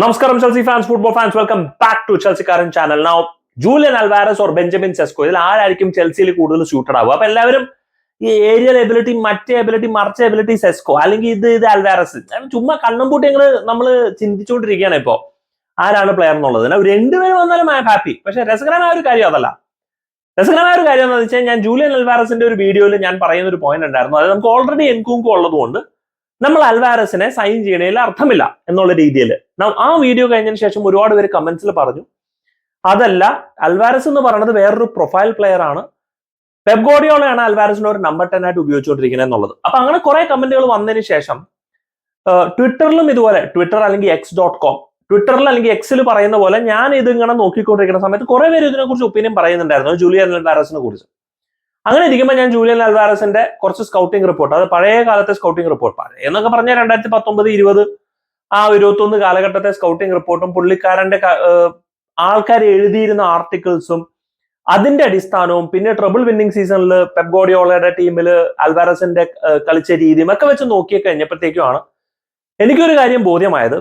നമസ്കാരം Chelsea fans football fans welcome back to ചെൽസിക്കാരൻ channel now Julian Alvarez or Benjamin Sesko ഇതിൽ ആരായിരിക്കും ചെൽസിയിൽ കൂടുതൽ സൂട്ടഡ് ആവുക? അപ്പൊ എല്ലാവരും ഈ ഏരിയൽ എബിലിറ്റി മറ്റേ എബിലിറ്റി മറിച്ച എബിലിറ്റി സെസ്കോ അല്ലെങ്കിൽ ഇത് ഇത് അൽവാരസ് ചുമ്മാ കണ്ണും പൂട്ടി ഞങ്ങൾ നമ്മൾ ചിന്തിച്ചുകൊണ്ടിരിക്കുകയാണ് ഇപ്പോ. ആരാണ് പ്ലെയർ എന്നുള്ളത്? രണ്ടുപേരും വന്നാലും ഹാപ്പി പക്ഷെ രസകരമായ ഒരു കാര്യം അതല്ല. രസകരമായ ഒരു കാര്യം എന്ന് വെച്ചാൽ ഞാൻ ജൂലിയൻ അൽവാരസിന്റെ ഒരു വീഡിയോയിൽ ഞാൻ പറയുന്ന ഒരു പോയിന്റ് ഉണ്ടായിരുന്നു. അത് നമുക്ക് ഓൾറെഡി എൻകുങ്കു ഉള്ളതുകൊണ്ട് നമ്മൾ അൽവാരസിനെ സൈൻ ചെയ്യണതിൽ അർത്ഥമില്ല എന്നുള്ള രീതിയിൽ ആ വീഡിയോ കഴിഞ്ഞതിന് ശേഷം ഒരുപാട് പേര് കമന്റ്സിൽ പറഞ്ഞു അതല്ല അൽവാരസ് എന്ന് പറയുന്നത് വേറൊരു പ്രൊഫൈൽ പ്ലെയർ ആണ്. പെബ് ഗോഡിയോളയാണ് അൽവാരസിനെ ഒരു നമ്പർ ടെൻ ആയിട്ട് ഉപയോഗിച്ചുകൊണ്ടിരിക്കുന്നത് എന്നുള്ളത്. അപ്പൊ അങ്ങനെ കുറെ കമന്റുകൾ വന്നതിന് ശേഷം ട്വിറ്ററിലും ഇതുപോലെ ട്വിറ്റർ അല്ലെങ്കിൽ എക്സ് ഡോട്ട് കോം ട്വിറ്ററിൽ അല്ലെങ്കിൽ എക്സിൽ പറയുന്ന പോലെ ഞാൻ ഇതിങ്ങനെ നോക്കിക്കൊണ്ടിരിക്കുന്ന സമയത്ത് കുറെ പേര് ഇതിനെക്കുറിച്ച് ഒപ്പീനിയൻ പറയുന്നുണ്ടായിരുന്നു ജൂലിയൻ അൽവാരസിനെ കുറിച്ച്. അങ്ങനെ ഇരിക്കുമ്പോൾ ഞാൻ ജൂലിയൻ അൽവാരസിന്റെ കുറച്ച് സ്കൗട്ടിംഗ് റിപ്പോർട്ട് അത് പഴയ കാലത്തെ സ്കൗട്ടിംഗ് റിപ്പോർട്ട് പഴയ എന്നൊക്കെ പറഞ്ഞാൽ രണ്ടായിരത്തി പത്തൊമ്പത് ഇരുപത് ആ ഇരുപത്തൊന്ന് കാലഘട്ടത്തെ സ്കൗട്ടിംഗ് റിപ്പോർട്ടും പുള്ളിക്കാരന്റെ ആൾക്കാർ എഴുതിയിരുന്ന ആർട്ടിക്കിൾസും അതിന്റെ അടിസ്ഥാനവും പിന്നെ ട്രബിൾ വിന്നിംഗ് സീസണിൽ പെബ്ഗോഡിയോളയുടെ ടീമിൽ അൽവാരസിന്റെ കളിച്ച രീതിയും ഒക്കെ വെച്ച് നോക്കി കഴിഞ്ഞപ്പോഴത്തേക്കുമാണ് എനിക്കൊരു കാര്യം ബോധ്യമായത്.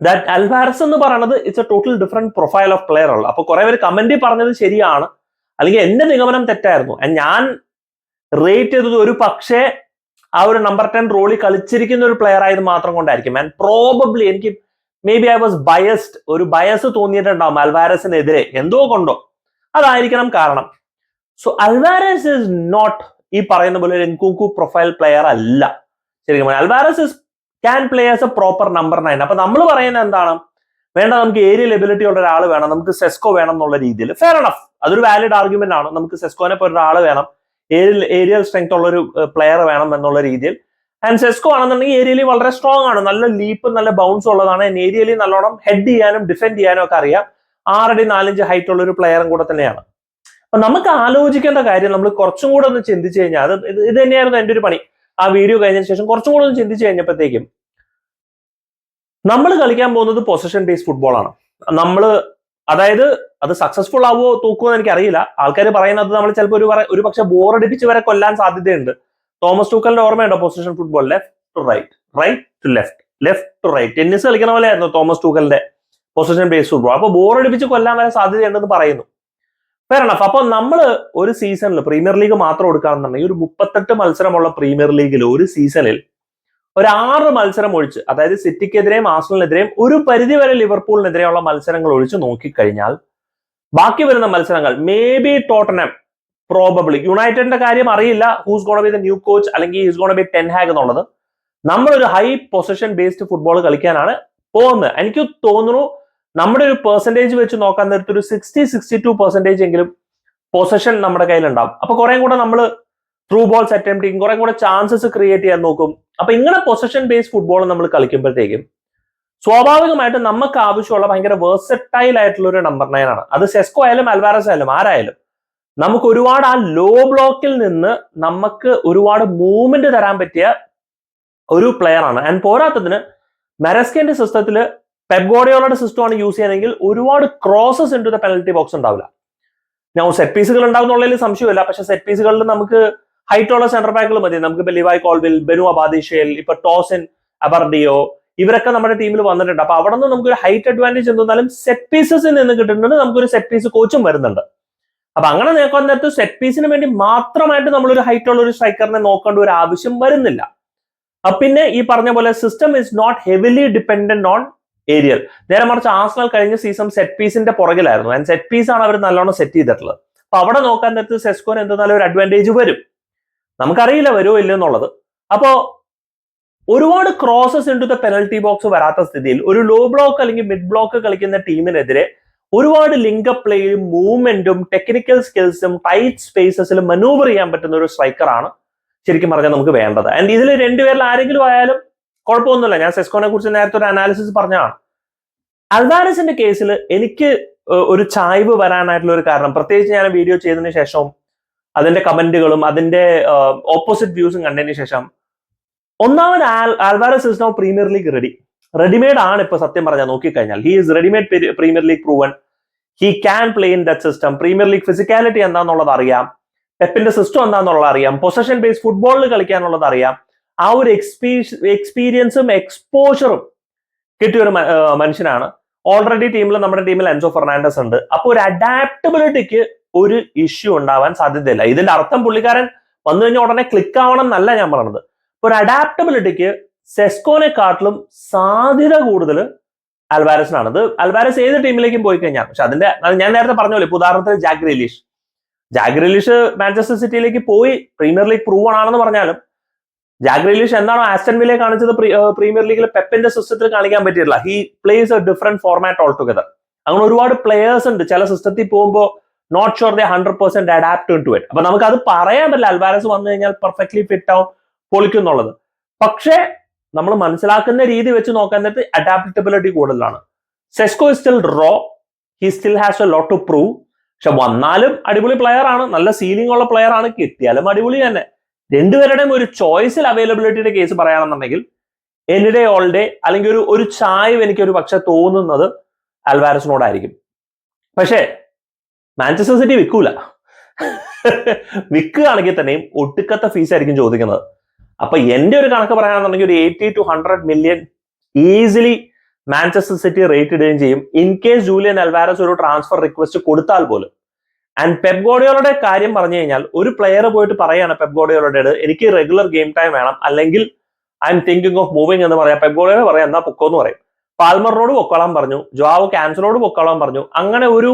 ദാറ്റ് അൽവാരസ് എന്ന് പറയുന്നത് it's a total different profile of player ഉള്ളു അപ്പൊ കുറെ പേര് കമന്റിൽ പറഞ്ഞത് ശരിയാണ്. അല്ലെങ്കിൽ എന്റെ നിഗമനം തെറ്റായിരുന്നു. ഞാൻ റേറ്റ് ചെയ്തത് ഒരു പക്ഷേ ആ ഒരു നമ്പർ ടെൻ റോളിൽ കളിച്ചിരിക്കുന്ന ഒരു പ്ലെയർ ആയത് മാത്രം കൊണ്ടായിരിക്കും. ആൻഡ് പ്രോബബ്ലി എനിക്ക് may be I was biased ഒരു ബയസ് തോന്നിയിട്ടുണ്ടാവും അൽവാരസിനെതിരെ എന്തോ കൊണ്ടോ. അതായിരിക്കണം കാരണം. സോ അൽവാരസ് ഇസ് നോട്ട് ഈ പറയുന്ന പോലെ ഒരു എൻകൂക്കു പ്രൊഫൈൽ പ്ലെയർ അല്ല. ശരിക്കും Alvarez is can play as a proper number nine അപ്പൊ നമ്മൾ പറയുന്നത് എന്താണ്? വേണ്ട നമുക്ക് ഏരിയൽ എബിലിറ്റി ഉള്ള ഒരാൾ വേണം നമുക്ക് സെസ്കോ വേണം എന്നുള്ള രീതിയിൽ. ഫെയർ എണഫ് അതൊരു വാലിഡ് ആർഗ്യുമെന്റ് ആണ്. നമുക്ക് സെസ്കോനെ പോലെ ഒരാൾ വേണം ഏരിയൽ ഏരിയൽ സ്ട്രെങ്ത് ഉള്ള ഒരു പ്ലെയർ വേണം എന്നുള്ള രീതിയിൽ. ആൻഡ് സെസ്കോ ആണെന്നുണ്ടെങ്കിൽ ഏരിയയിൽ വളരെ സ്ട്രോങ് ആണ്. നല്ല ലീപ്പ് നല്ല ബൗൺസ് ഉള്ളതാണ്. ഏരിയയിൽ നല്ലോണം ഹെഡ് ചെയ്യാനും ഡിഫെൻഡ് ചെയ്യാനും ഒക്കെ അറിയാം. ആറടി നാലഞ്ച് ഹൈറ്റ് ഉള്ള ഒരു പ്ലെയറും കൂടെ തന്നെയാണ്. അപ്പൊ നമുക്ക് ആലോചിക്കേണ്ട കാര്യം നമ്മൾ കുറച്ചും കൂടെ ഒന്ന് ചിന്തിച്ചു കഴിഞ്ഞാൽ അത് ഇത് തന്നെയായിരുന്നു എന്റെ ഒരു പണി. ആ വീഡിയോ കഴിഞ്ഞതിന് ശേഷം കുറച്ചും കൂടെ ഒന്ന് ചിന്തിച്ചു കഴിഞ്ഞപ്പോഴത്തേക്കും നമ്മൾ കളിക്കാൻ പോകുന്നത് പൊസിഷൻ ബേസ് ഫുട്ബോൾ ആണ്. നമ്മൾ അതായത് അത് സക്സസ്ഫുൾ ആവോ തൂക്കുമോ എന്ന് എനിക്കറിയില്ല. ആൾക്കാർ പറയുന്നത് നമ്മൾ ചിലപ്പോൾ ഒരു ഒരു പക്ഷെ ബോറടിപ്പിച്ച് വരെ കൊല്ലാൻ സാധ്യതയുണ്ട്. തോമസ് ടൂക്കലിന്റെ ഓർമ്മയുണ്ടോ possession football left to right right to left left to right tennis കളിക്കുന്ന പോലെ ആയിരുന്നു തോമസ് ടൂക്കലിന്റെ പൊസിഷൻ ബേസ് ഫുട്ബോൾ അപ്പൊ ബോറടിപ്പിച്ച് കൊല്ലാൻ വരെ സാധ്യതയുണ്ടെന്ന് പറയുന്നു. എണഫ് അപ്പൊ നമ്മൾ ഒരു സീസണിൽ പ്രീമിയർ ലീഗ് മാത്രം എടുക്കുകയാണെന്നുണ്ടെങ്കിൽ ഒരു മുപ്പത്തെട്ട് മത്സരമുള്ള പ്രീമിയർ ലീഗിൽ ഒരു സീസണിൽ ഒരു ആറ് മത്സരം ഒഴിച്ച് അതായത് സിറ്റിക്കെതിരെയും ആസ്ട്രലിനെതിരെയും ഒരു പരിധിവരെ ലിവർപൂളിനെതിരെയുള്ള മത്സരങ്ങൾ ഒഴിച്ച് നോക്കിക്കഴിഞ്ഞാൽ ബാക്കി വരുന്ന മത്സരങ്ങൾ മേ ബി ടോട്ടനം പ്രോബബ്ലി യുണൈറ്റഡിന്റെ കാര്യം അറിയില്ല who's gonna be the new coach അല്ലെങ്കിൽ who's gonna be Ten Hag എന്നുള്ളത്. നമ്മളൊരു ഹൈ പൊസിഷൻ ബേസ്ഡ് ഫുട്ബോൾ കളിക്കാനാണ് പോകുന്നത്. എനിക്ക് തോന്നുന്നു നമ്മുടെ ഒരു പെർസെന്റേജ് വെച്ച് നോക്കാൻ നേരത്തെ ഒരു സിക്സ്റ്റി സിക്സ്റ്റി ടു പെർസെന്റേജ് എങ്കിലും പൊസിഷൻ നമ്മുടെ കയ്യിലുണ്ടാവും. അപ്പൊ കുറേ കൂടെ നമ്മൾ ത്രൂ ബോൾസ് അറ്റംപ്റ്റ് ചെയ്യും കുറെ കൂടെ ചാൻസസ് ക്രിയേറ്റ് ചെയ്യാൻ നോക്കും. അപ്പൊ ഇങ്ങനെ പൊസഷൻ ബേസ്ഡ് ഫുട്ബോൾ നമ്മൾ കളിക്കുമ്പോഴത്തേക്കും സ്വാഭാവികമായിട്ട് നമുക്ക് ആവശ്യമുള്ള ഭയങ്കര വേഴ്സറ്റൈൽ ആയിട്ടുള്ള ഒരു നമ്പർ നയൻ ആണ്. അത് സെസ്കോ ആയാലും അൽവാരസ് ആയാലും ആരായാലും നമുക്ക് ഒരുപാട് ആ ലോ ബ്ലോക്കിൽ നിന്ന് നമുക്ക് ഒരുപാട് മൂവ്മെന്റ് തരാൻ പറ്റിയ ഒരു പ്ലെയർ ആണ്. ആൻഡ് പോരാത്തതിന് മെറസ്കേന്റെ സിസ്റ്റത്തിൽ പെബ്ഗോഡിയോളുടെ സിസ്റ്റമാണ് യൂസ് ചെയ്യണമെങ്കിൽ ഒരുപാട് crosses into the penalty box ഉണ്ടാവില്ല ഞാൻ സെറ്റ് പീസുകൾ ഉണ്ടാവുന്നുള്ളതിൽ സംശയമില്ല. പക്ഷെ സെറ്റ് പീസുകളിൽ നമുക്ക് ഹൈറ്റ് ഉള്ള സെന്റർ ബാക്കുകൾ മതി. നമുക്ക് ഇപ്പൊ ലിവായ് കോൾവിൽ ബെനു അബാദിഷേൽ ഇപ്പൊ ടോസിൻ അബർഡിയോ ഇവരൊക്കെ നമ്മുടെ ടീമിൽ വന്നിട്ടുണ്ട്. അപ്പൊ അവിടെ നിന്ന് നമുക്കൊരു ഹൈറ്റ് അഡ്വാന്റേജ് എന്തെന്നാലും സെറ്റ് പീസസിൽ നിന്ന് കിട്ടുന്നുണ്ട്. നമുക്കൊരു സെറ്റ് പീസ് കോച്ചും വരുന്നുണ്ട്. അപ്പൊ അങ്ങനെ നോക്കാൻ നേരത്ത് സെറ്റ് പീസിന് വേണ്ടി മാത്രമായിട്ട് നമ്മളൊരു ഹൈറ്റ് ഉള്ള ഒരു സ്ട്രൈക്കറിനെ നോക്കേണ്ട ഒരു ആവശ്യം വരുന്നില്ല. പിന്നെ ഈ പറഞ്ഞ പോലെ system is not heavily dependent on aerial നേരെ മറിച്ച് ആസ്നൽ കഴിഞ്ഞ സീസൺ സെറ്റ് പീസിന്റെ പുറകിലായിരുന്നു. ആൻഡ് സെറ്റ് പീസ് ആണ് അവർ നല്ലോണം സെറ്റ് ചെയ്തിട്ടുള്ളത്. അപ്പൊ അവിടെ നോക്കാൻ നേരത്ത് സെസ്കോന് എന്തെന്നാലും ഒരു അഡ്വാന്റേജ് വരും. നമുക്കറിയില്ല വരുമോ ഇല്ലെന്നുള്ളത് അപ്പോ ഒരുപാട് crosses in to the penalty box വരാത്ത സ്ഥിതിയിൽ ഒരു ലോ ബ്ലോക്ക് അല്ലെങ്കിൽ മിഡ് ബ്ലോക്ക് കളിക്കുന്ന ടീമിനെതിരെ ഒരുപാട് ലിങ്ക് പ്ലേയും മൂവ്മെന്റും ടെക്നിക്കൽ സ്കിൽസും ടൈറ്റ് സ്പേസസിൽ മനൂവർ ചെയ്യാൻ പറ്റുന്ന ഒരു സ്ട്രൈക്കറാണ് ശരിക്കും പറഞ്ഞാൽ നമുക്ക് വേണ്ടത്. ആൻഡ് ഇതിൽ രണ്ടുപേരിൽ ആരെങ്കിലും ആയാലും കുഴപ്പമൊന്നുമില്ല. ഞാൻ സെസ്കോനെ കുറിച്ച് നേരത്തെ ഒരു അനാലിസിസ് പറഞ്ഞതാണ്. അൽവാരസിന്റെ കേസിൽ എനിക്ക് ഒരു ചായ്വ് വരാനായിട്ടുള്ള ഒരു കാരണം പ്രത്യേകിച്ച് ഞാൻ വീഡിയോ ചെയ്തതിന് ശേഷവും അതിന്റെ കമന്റുകളും അതിന്റെ ഓപ്പോസിറ്റ് വ്യൂസും കണ്ടതിന് ശേഷം ഒന്നാമത് Alvarez is no premier league ready readymade ആണ് ഇപ്പൊ സത്യം പറഞ്ഞാൽ നോക്കിക്കഴിഞ്ഞാൽ. He is readymade premier league proven he can play in that system premier league physicality എന്താണെന്നുള്ളത് അറിയാം. പെപ്പിന്റെ സിസ്റ്റം എന്താണെന്നുള്ളത് അറിയാം. പൊസഷൻ ബേസ് ഫുട്ബോളിൽ കളിക്കാനുള്ളത് അറിയാം. ആ ഒരു എക്സ്പീ എക്സ്പീരിയൻസും എക്സ്പോഷറും കിട്ടിയ ഒരു മനുഷ്യനാണ്. ഓൾറെഡി ടീമിൽ നമ്മുടെ ടീമിൽ എൻസോ ഫെർണാണ്ടസ് ഉണ്ട്. അപ്പൊ ഒരു അഡാപ്റ്റബിലിറ്റിക്ക് ഒരു ഇഷ്യൂ ഉണ്ടാവാൻ സാധ്യതയില്ല. ഇതിന്റെ അർത്ഥം പുള്ളിക്കാരൻ വന്നു കഴിഞ്ഞാൽ ഉടനെ ക്ലിക്ക് ആവണം എന്നല്ല ഞാൻ പറഞ്ഞത് ഇപ്പൊ ഒരു അഡാപ്റ്റബിലിറ്റിക്ക് സെസ്കോനെ സെസ്കോനെക്കാട്ടിലും സാധ്യത കൂടുതൽ അൽവാരസിനാണ്. ഇത് അൽവാരസ് ഏത് ടീമിലേക്കും പോയി കഴിഞ്ഞാൽ പക്ഷെ അതിന്റെ ഞാൻ നേരത്തെ പറഞ്ഞല്ലോ ഇപ്പൊ ഉദാഹരണത്തിന് Jack Grealish Jack Grealish Manchester സിറ്റിയിലേക്ക് പോയി പ്രീമിയർ ലീഗ് പ്രൂവ് ആണെന്ന് പറഞ്ഞാലും ജാഗ് റിലീഷ് എന്താണോ ആസ്റ്റൻ വിലെ കാണിച്ചത് പ്രീമിയർ ലീഗിലെ പെപ്പിന്റെ സിസ്റ്റത്തിൽ കാണിക്കാൻ പറ്റിയിട്ടില്ല. He plays a different format all together അങ്ങനെ ഒരുപാട് പ്ലേയേഴ്സ് ഉണ്ട്. ചില സിസ്റ്റത്തിൽ പോകുമ്പോൾ not sure they hundred percent adapt to it അപ്പൊ നമുക്ക് അത് പറയാൻ പറ്റില്ല. അൽവാരസ് വന്നു കഴിഞ്ഞാൽ പെർഫെക്റ്റ്ലി ഫിറ്റ് ആവും പൊളിക്കും എന്നുള്ളത്. പക്ഷേ നമ്മൾ മനസ്സിലാക്കുന്ന രീതി വെച്ച് നോക്കാൻ നേരത്ത് അഡാപ്റ്റബിലിറ്റി കൂടുതലാണ്. Sesko is still raw he still has a lot to prove പക്ഷെ വന്നാലും അടിപൊളി പ്ലെയർ ആണ്. നല്ല സീലിംഗ് ഉള്ള പ്ലെയർ ആണ്. കിട്ടിയാലും അടിപൊളി തന്നെ. രണ്ടുപേരുടെയും ഒരു ചോയ്സിൽ അവൈലബിലിറ്റിയുടെ കേസ് പറയുകയാണെന്നുണ്ടെങ്കിൽ എനിഡേ ഓൾ ഡേ അല്ലെങ്കിൽ ഒരു ഒരു ചായവ് എനിക്ക് ഒരു പക്ഷെ തോന്നുന്നത് അൽവാരസിനോടായിരിക്കും പക്ഷേ മാഞ്ചസ്റ്റർ സിറ്റി വിൽക്കൂല. വിൽക്കുകയാണെങ്കിൽ തന്നെയും ഒട്ടുക്കത്തെ ഫീസ് ആയിരിക്കും ചോദിക്കുന്നത്. അപ്പൊ എന്റെ ഒരു കണക്ക് പറയുകയാണെന്നുണ്ടെങ്കിൽ ഒരു eighty two hundred million easily Manchester City rate ഇടുകയും ചെയ്യും. ഇൻ കേസ് ജൂലിയൻ അൽവാരസ് ഒരു ട്രാൻസ്ഫർ റിക്വസ്റ്റ് കൊടുത്താൽ പോലും. ആൻഡ് പെപ് ഗോഡിയോളുടെ കാര്യം പറഞ്ഞു കഴിഞ്ഞാൽ ഒരു പ്ലെയർ പോയിട്ട് പറയാണ് പെപ് ഗോഡിയോളുടെ എനിക്ക് റെഗുലർ ഗെയിം ടൈം വേണം. അല്ലെങ്കിൽ I'm thinking of moving എന്ന് പറയാം. പെപ് ഗോഡിയോട് പറയാം എന്നാ പൊക്കോ എന്ന് പറയും. പാൽമറിനോട് പൊക്കോളാൻ പറഞ്ഞു. ജോവ് ക്യാൻസറോട് പൊക്കോളാൻ പറഞ്ഞു. അങ്ങനെ ഒരു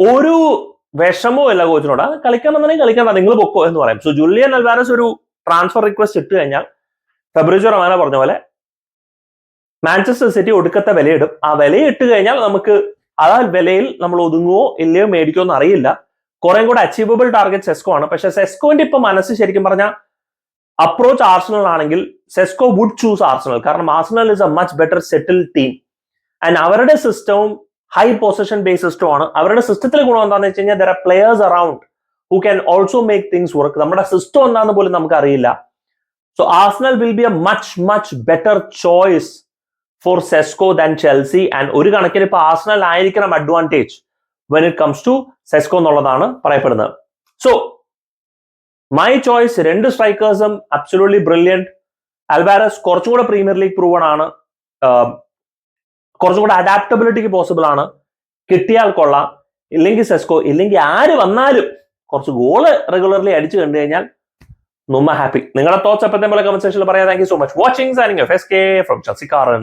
ഒരു വിഷമോ ഇല്ല കോച്ചിനോട്. അത് കളിക്കണമെന്നുണ്ടെങ്കിൽ കളിക്കണ്ട നിങ്ങൾ പൊക്കോ എന്ന് പറയും. സോ ജൂലിയൻ അൽവാരസ് ഒരു ട്രാൻസ്ഫർ റിക്വസ്റ്റ് ഇട്ട് കഴിഞ്ഞാൽ ഫെബ്രുവരി റമാന പറഞ്ഞ പോലെ മാഞ്ചസ്റ്റർ സിറ്റി ഒടുക്കത്തെ വിലയിടും. ആ വിലയിട്ട് കഴിഞ്ഞാൽ നമുക്ക് ആ വിലയിൽ നമ്മൾ ഒതുങ്ങുവോ ഇല്ലയോ മേടിക്കുമോ എന്ന് അറിയില്ല. കുറെ കൂടെ അച്ചീവബിൾ ടാർഗറ്റ് സെസ്കോ ആണ്. പക്ഷെ സെസ്കോന്റെ ഇപ്പൊ മനസ്സ് ശരിക്കും പറഞ്ഞാൽ അപ്രോച്ച് ആർസണൽ ആണെങ്കിൽ സെസ്കോ വുഡ് ചൂസ് ആർസണൽ കാരണം Arsenal is a much better settle team and അവരുടെ സിസ്റ്റവും ഹൈ പൊസിഷൻ ബേസ് സിസ്റ്റം ആണ്. അവരുടെ സിസ്റ്റത്തിൽ ഗുണം എന്താണെന്ന് വെച്ച് കഴിഞ്ഞാൽ there are players around who can also make things work നമ്മുടെ സിസ്റ്റം എന്താണെന്ന് പോലും നമുക്ക് അറിയില്ല. So Arsenal will be a much much better choice for Sesko than Chelsea and ഒരു കണക്കിന് ഇപ്പൊ ആസ്നൽ ആയിരിക്കണം advantage when it comes to Sesko എന്നുള്ളതാണ് പറയപ്പെടുന്നത്. സോ മൈ ചോയ്സ് രണ്ട് സ്ട്രൈക്കേഴ്സും അബ്സുലൂട്ട്ലി ബ്രില്യന്റ് അൽവാരസ് കുറച്ചും കൂടെ പ്രീമിയർ ലീഗ് പ്രൂവൺ ആണ്. കുറച്ചും കൂടെ അഡാപ്റ്റബിലിറ്റിക്ക് പോസിബിൾ ആണ്. കിട്ടിയാൽ കൊള്ളാം. ഇല്ലെങ്കിൽ സെസ്കോ ഇല്ലെങ്കിൽ ആര് വന്നാലും കുറച്ച് ഗോൾ റെഗുലർലി അടിച്ചു കണ്ടു കഴിഞ്ഞാൽ നുമ്മ ഹാപ്പി നിങ്ങളുടെ തോട്ട്സ് പോലെ കമന്റ് സെക്ഷനിൽ പറയാം. Thank you so much watching signing F S K from ചസിക്കാറൻ